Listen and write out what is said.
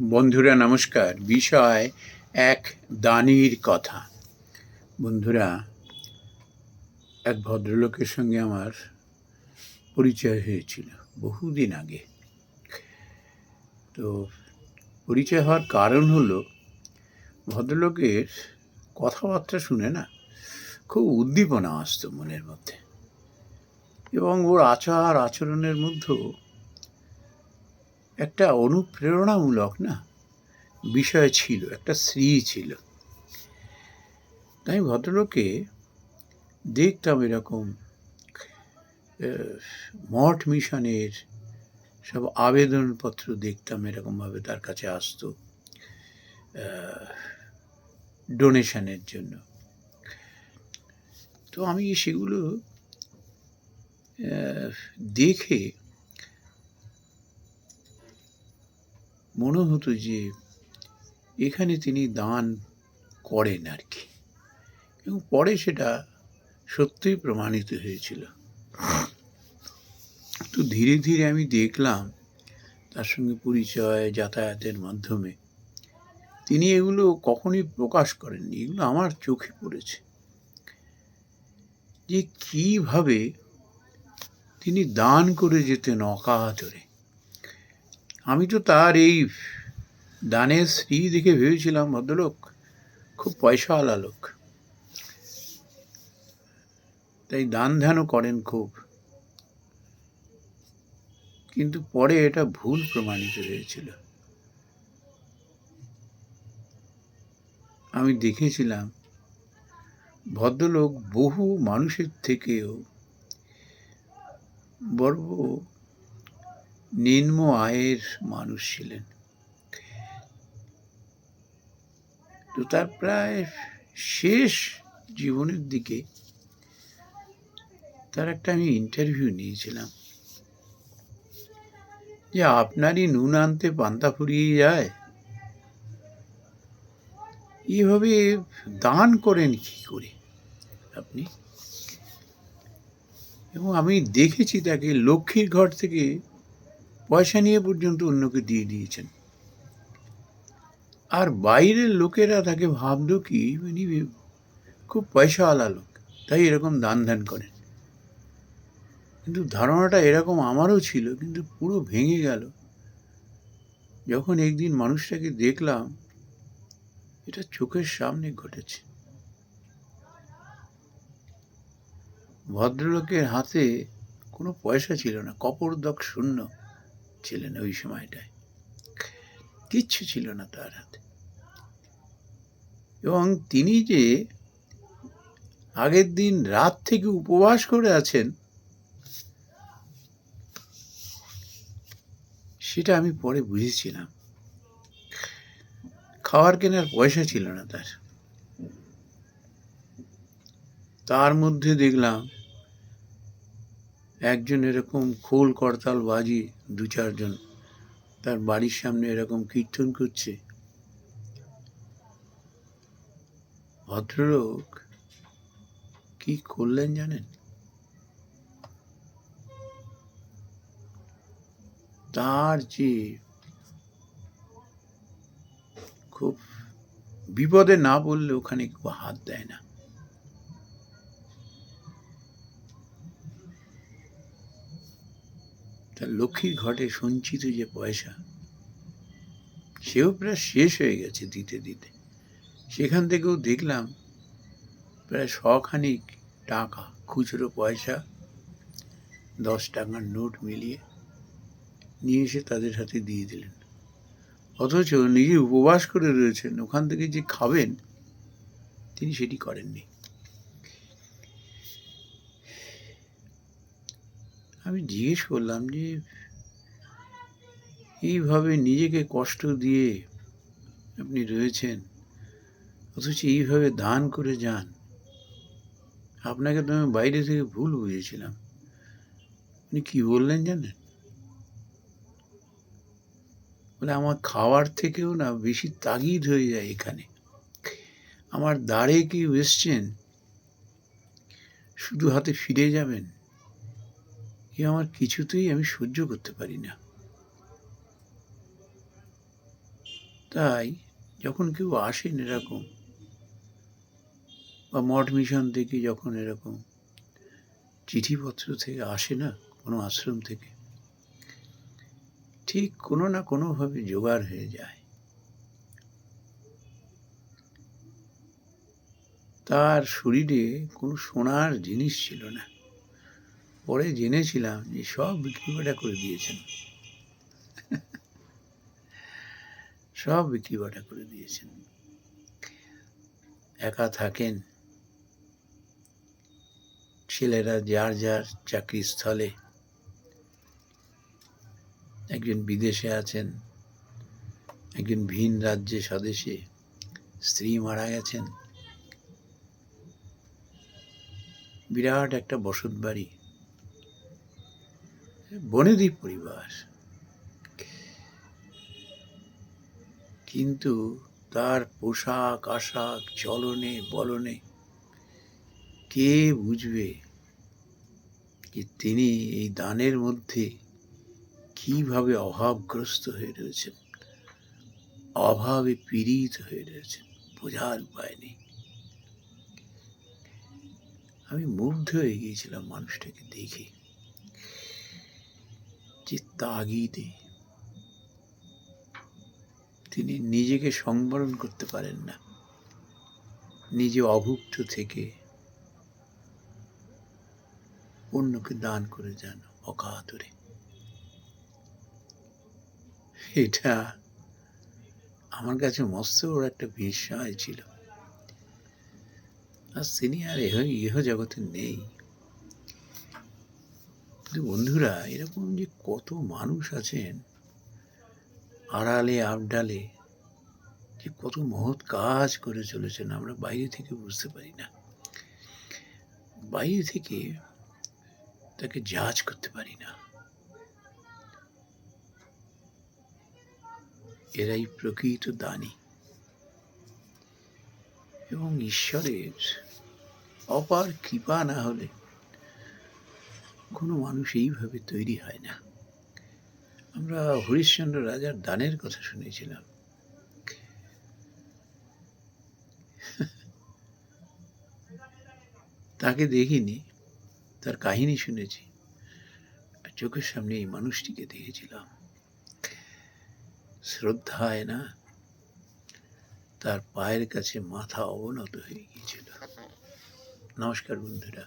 বন্ধুরা, নমস্কার। বিষয় এক দানির কথা। বন্ধুরা, এক ভদ্রলোকের সঙ্গে আমার পরিচয় হয়েছিল বহুদিন আগে। তো পরিচয় হওয়ার কারণ হলো, ভদ্রলোকের কথাবার্তা শুনে না খুব উদ্দীপনা আসতো মনের মধ্যে। এবং ওর আচার আচরণের মধ্যেও একটা অনুপ্রেরণামূলক না, বিষয় ছিল, একটা স্ত্রী ছিল। তাই ভদ্রলোকে দেখতাম এরকম মঠ মিশনের সব আবেদনপত্র দেখতাম এরকমভাবে তার কাছে আসতো ডোনেশনের জন্য। তো আমি সেগুলো দেখে মনে হতো যে এখানে তিনি দান করেন আর কি। এবং পরে সেটা সত্যিই প্রমাণিত হয়েছিল। তো ধীরে ধীরে আমি দেখলাম, তার সঙ্গে পরিচয়, যাতায়াতের মাধ্যমে, তিনি এগুলো কখনই প্রকাশ করেননি, এগুলো আমার চোখে পড়েছে। যে কীভাবে তিনি দান করে যেতেন অকাতরে। আমি তো তার এই দানের স্ত্রী দেখে ভেবেছিলাম, ভদ্রলোক। খুব পয়সাওয়ালা লোক। তাই দান ধ্যানও করেন খুব। কিন্তু পরে এটা ভুল প্রমাণিত হয়েছিল। আমি দেখেছিলাম, ভদ্রলোক বহু মানুষের থেকেও বড় নিম্ন আয়ের মানুষ ছিলেন। তো তার প্রায় শেষ জীবনের দিকে তার একটা আমি ইন্টারভিউ নিয়েছিলাম। যে আপনারই নুন আনতে পান্তা ফুরিয়ে যায়? এভাবে দান করেন কি করে আপনি? এবং আমি দেখেছি তাকে লক্ষ্মীর ঘর থেকে পয়সা নিয়ে পর্যন্ত অন্যকে দিয়ে দিয়েছেন। আর বাইরের লোকেরা তাকে ভাবলো কি মানে খুব পয়সাওয়ালা লোক, তাই এরকম দান ধ্যান করেন। কিন্তু ধারণাটা এরকম আমারও ছিল, কিন্তু পুরো ভেঙে গেল। যখন একদিন মানুষটাকে দেখলাম, এটা চোখের সামনে ঘটেছে। ভদ্রলোকের হাতে কোনো পয়সা ছিল না কপরদক শূন্য। ছিলেন ওই সময়টায়। কিচ্ছু ছিল না তার হাতে। এবং তিনি যে আগের দিন রাত থেকে উপবাস করে আছেন, সেটা আমি পরে বুঝেছিলাম। খাওয়ার কেনার পয়সা ছিল না তার। তার মধ্যে দেখলাম একজন এরকম খোল করতাল বাজি দু চারজন। তার বাড়ির সামনে এরকম কীর্তন করছে। ভদ্রলোক কি করলেন জানেন? তার যে খুব বিপদে না বললে ওখানে কেউ হাত দেয় না। তার লক্ষ্মীর ঘটে সঞ্চিত যে পয়সা, সেও প্রায় শেষ হয়ে গেছে দিতে দিতে। সেখান থেকেও দেখলাম প্রায় শখানিক টাকা, খুচরো পয়সা, দশ টাকার নোট মিলিয়ে নিয়ে এসে তাদের হাতে দিয়ে দিলেন। অথচ নিজে উপবাস করে রয়েছেন, ওখান থেকে যে খাবেন, তিনি সেটি করেননি। আমি জিজ্ঞেস করলাম যে, এইভাবে নিজেকে কষ্ট দিয়ে আপনি রয়েছেন, অথচ এইভাবে দান করে যান, আপনাকে তো আমি বাইরে থেকে ভুল বুঝেছিলাম। উনি কি বললেন জানেন? বলে, আমার খাওয়ার থেকেও না বেশি তাগিদ হয়ে যায় এখানে। আমার দাঁড়ে কি এসছেন, শুধু হাতে ফিরে যাবেন এ আমার কিছুতেই আমি সহ্য করতে পারি না। তাই যখন কেউ আসেন এরকম বা মঠ মিশন থেকে যখন এরকম চিঠিপত্র থেকে আসে না কোনো আশ্রম থেকে, ঠিক কোনো না কোনোভাবে জোগাড় হয়ে যায়। তার শরীরে কোনো সোনার জিনিস ছিল না। পরে জেনেছিলাম যে সব বিক্রি বাটা করে দিয়েছেন। সব বিক্রি বাটা করে দিয়েছেন। একা থাকেন। ছেলেরা যার যার চাকরি স্থলে। একজন বিদেশে আছেন, একজন ভিন রাজ্যে স্বদেশে স্ত্রী মারা গেছেন। বিরাট একটা বসত বাড়ি বনেদি পরিবার। কিন্তু তার পোশাক, আশাক, চলনে, বলনে কে বুঝবে যে তিনি এই দানের মধ্যে কীভাবে অভাবগ্রস্ত হয়ে রয়েছেন? অভাবে পীড়িত হয়ে রয়েছেন, বোঝার উপায় নেই। আমি মুগ্ধ হয়ে গিয়েছিলাম মানুষটাকে দেখে। যে তাগিদে তিনি নিজেকে সংবরণ করতে পারেন না। নিজে অভুক্ত থেকে অন্যকে দান করে যান অকাতরে। এটা আমার কাছে মস্ত বড় একটা বিস্ময় ছিল। আর তিনি আর ইহ জগতে নেই। কিন্তু বন্ধুরা, এরকম যে কত মানুষ আছেন, আড়ালে, আবডালে, যে কত মহৎ কাজ করে চলেছেন, আমরা বাইরে থেকে বুঝতে পারি না। বাইরে থেকে তাকে জাজ করতে পারি না। এরাই প্রকৃত দানি। এবং ঈশ্বরের অপার কৃপা না হলে কোনো মানুষ এইভাবে তৈরি হয় না। আমরা হরিশ্চন্দ্র রাজার দানের কথা শুনেছিলাম। তাকে দেখিনি, তার কাহিনী শুনেছি, আর চোখের সামনে এই মানুষটিকে দেখেছিলাম। শ্রদ্ধায় না, তার পায়ের কাছে মাথা অবনত হয়ে গিয়েছিল। নমস্কার বন্ধুরা।